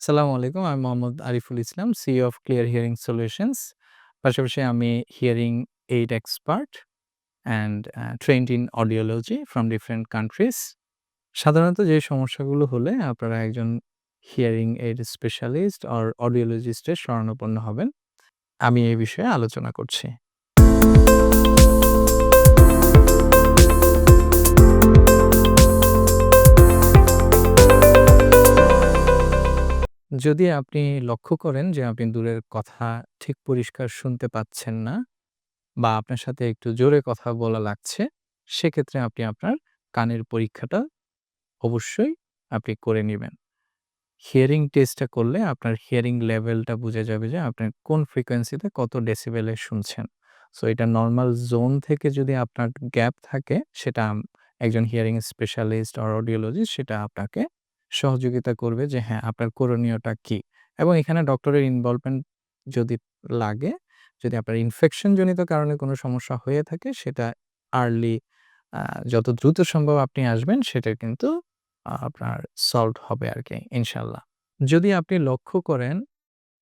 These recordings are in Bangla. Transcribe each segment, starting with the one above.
সালামু আলাইকুম। আমি Mohammad Ariful Islam, CEO of clear hearing solutions. পাশাপাশি আমি hearing aid expert and uh trained in audiology from different countries. সাধারণত যে সমস্যাগুলো হলে আপনারা একজন হিয়ারিং এইড স্পেশালিস্ট অর অডিওলজিস্টের শরণাপন্ন হবেন, আমি এই বিষয়ে আলোচনা করছি। যদি আপনি লক্ষ্য করেন যে আপনি দূরের কথা ঠিক পরিষ্কার শুনতে পাচ্ছেন না বা আপনার সাথে একটু জোরে কথা বলা লাগছে, সেক্ষেত্রে আপনি আপনার কানের পরীক্ষাটা অবশ্যই আপনি করে নেবেন হিয়ারিং টেস্টটা করলে আপনার হিয়ারিং লেভেলটা বোঝা যাবে যে আপনার কোন ফ্রিকোয়েন্সিতে কত ডেসিবেলে শুনছেন। সো এটা নর্মাল জোন থেকে যদি আপনার গ্যাপ থাকে সেটা একজন হিয়ারিং স্পেশালিস্ট অর অডিওলজিস্ট সেটা আপনাকে সহযোগিতা করবে যে হ্যাঁ, আপনার করণীয়টা কি? এবং এখানে ডক্টরের ইনভলভমেন্ট যদি লাগে, যদি আপনার ইনফেকশন জনিত কারণে কোনো সমস্যা হয়ে থাকে সেটা আর্লি যত দ্রুত সম্ভব আপনি আসবেন সেটা কিন্তু আপনার সলভড হবে আর কি ইনশাল্লাহ যদি আপনি লক্ষ্য করেন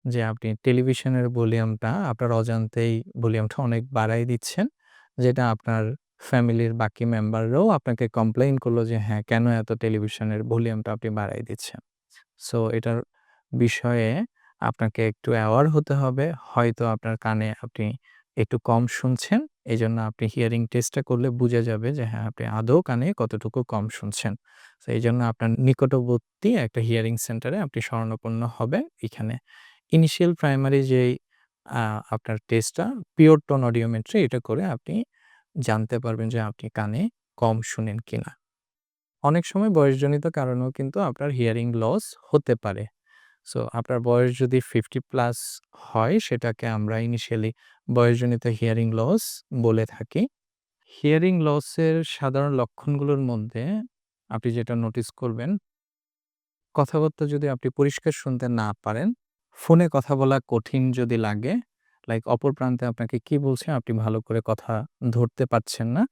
যে আপনি টেলিভিশনের ভলিউমটা আপনার অজান্তেই ভলিউমটা অনেক বাড়ায় দিচ্ছেন, যেটা আপনার ফ্যামিলির বাকি মেম্বাররাও আপনাকে কমপ্লেইন করল যে হ্যাঁ, কেন এত টেলিভিশনের ভলিউমটা আপনি বাড়ায় দিচ্ছেন। সো এটার বিষয়ে আপনাকে একটু অ্যাওয়ার হতে হবে। হয়তো আপনার কানে আপনি একটু কম শুনছেন। এই জন্য আপনি হিয়ারিং টেস্টটা করলে বুঝা যাবে যে হ্যাঁ, আপনি আদৌ কানে কতটুকু কম শুনছেন। তো এই জন্য আপনার নিকটবর্তী একটা হিয়ারিং সেন্টারে আপনি শরণাপন্ন হবে। এখানে ইনিশিয়াল প্রাইমারি যেই আপনার টেস্টটা পিওর টোন অডিওমেট্রি এটা করে আপনি জানতে পারবেন যে আপনি কানে কম শুনেন কিনা। অনেক সময় বয়সজনিত কারণেও কিন্তু আপনার হিয়ারিং লস হতে পারে। সো আপনার বয়স যদি 50 প্লাস হয় সেটাকে আমরা ইনিশিয়ালি বয়সজনিত হিয়ারিং লস বলে থাকি। হিয়ারিং লসের সাধারণ লক্ষণগুলোর মধ্যে আপনি যেটা নোটিস করবেন কথাবার্তা যদি আপনি পরিষ্কার শুনতে না পারেন, ফোনে কথা বলা কঠিন যদি লাগে, লাইক অপর প্রান্তে আপনাকে কি বলছে আপনি ভালো করে কথা ধরতে পারছেন না,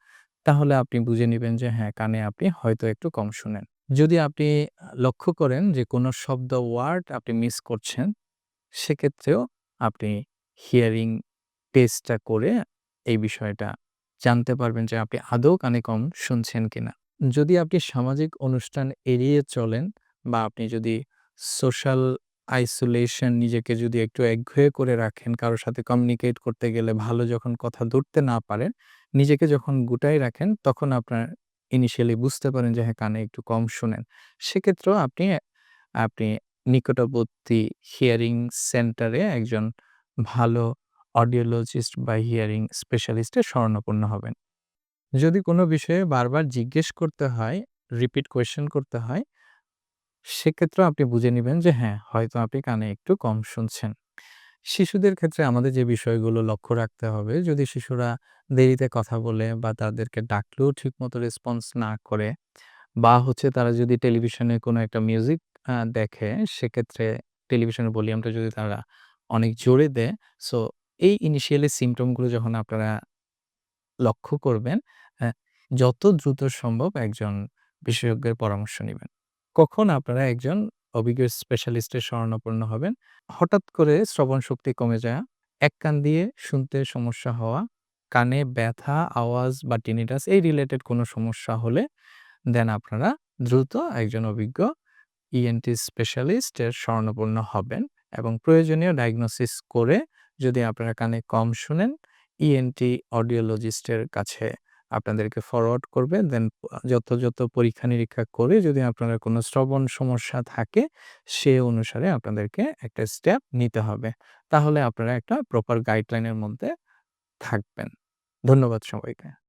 তাহলে আপনি বুঝে নেবেন যে হ্যাঁ, কানে আপনি হয়তো একটু কম শুনেন। যদি আপনি লক্ষ্য করেন যে কোনো শব্দ ওয়ার্ড আপনি মিস করছেন, সেক্ষেত্রেও আপনি হিয়ারিং টেস্টটা করে এই বিষয়টা জানতে পারবেন যে আপনি আদৌ কানে কম শুনছেন কিনা। যদি আপনি সামাজিক অনুষ্ঠান এড়িয়ে চলেন বা আপনি যদি সোশ্যাল আইসোলেশন নিজেকে যদি একটু একঘেয়ে করে রাখেন, কারোর সাথে কমিউনিকেট করতে গেলে ভালো যখন কথা ধরতে না পারেন, নিজেকে যখন গুটায় রাখেন তখন আপনার ইনিশিয়ালি বুঝতে পারেন যে হ্যাঁ, কানে একটু কম শোনেন। সেক্ষেত্রেও আপনি আপনি নিকটবর্তী হিয়ারিং সেন্টারে একজন ভালো অডিওলজিস্ট বা হিয়ারিং স্পেশালিস্টের শরণাপন্ন হবেন। যদি কোনো বিষয়ে বারবার জিজ্ঞেস করতে হয়, রিপিট কোয়েশ্চেন করতে হয়, সেক্ষেত্রেও আপনি বুঝে নিবেন যে হ্যাঁ, হয়তো আপনি কানে একটু কম শুনছেন। শিশুদের ক্ষেত্রে আমাদের যে বিষয়গুলো লক্ষ্য রাখতে হবে, যদি শিশুরা দেরিতে কথা বলে বা তাদেরকে ডাকলেও ঠিকমতো রেসপন্স না করে বা হচ্ছে তারা যদি টেলিভিশনে কোনো একটা মিউজিক দেখে, সেক্ষেত্রে টেলিভিশনের ভলিউমটা যদি তারা অনেক জোরে দেয়, সো এই ইনিশিয়ালি সিম্পটমগুলো যখন আপনারা লক্ষ্য করবেন, যত দ্রুত সম্ভব একজন বিশেষজ্ঞের পরামর্শ নিবেন। কখন আপনারা একজন অভিজ্ঞ স্পেশালিস্টের শরণাপন্ন হবেন? হঠাৎ করে শ্রবণ শক্তি কমে যাওয়া, এক কান দিয়ে শুনতে সমস্যা হওয়া, কানে ব্যথা, আওয়াজ বা টিনিটাস এই রিলেটেড কোনো সমস্যা হলে দেন আপনারা দ্রুত একজন অভিজ্ঞ ইএনটি স্পেশালিস্টের শরণাপন্ন হবেন এবং প্রয়োজনীয় ডায়াগনোসিস করে যদি আপনারা কানে কম শুনেন, ইএনটি অডিওলজিস্টের কাছে আপনাদেরকে ফরওয়ার্ড করবে। দেন যত যথাযথ পরীক্ষা-নিরীক্ষা করে যদি আপনারা কোনো শ্রবণ সমস্যা থাকে, সে অনুসারে আপনাদেরকে একটা স্টেপ নিতে হবে। তাহলে আপনারা একটা প্রপার গাইডলাইনের মধ্যে থাকবেন। ধন্যবাদ সবাইকে।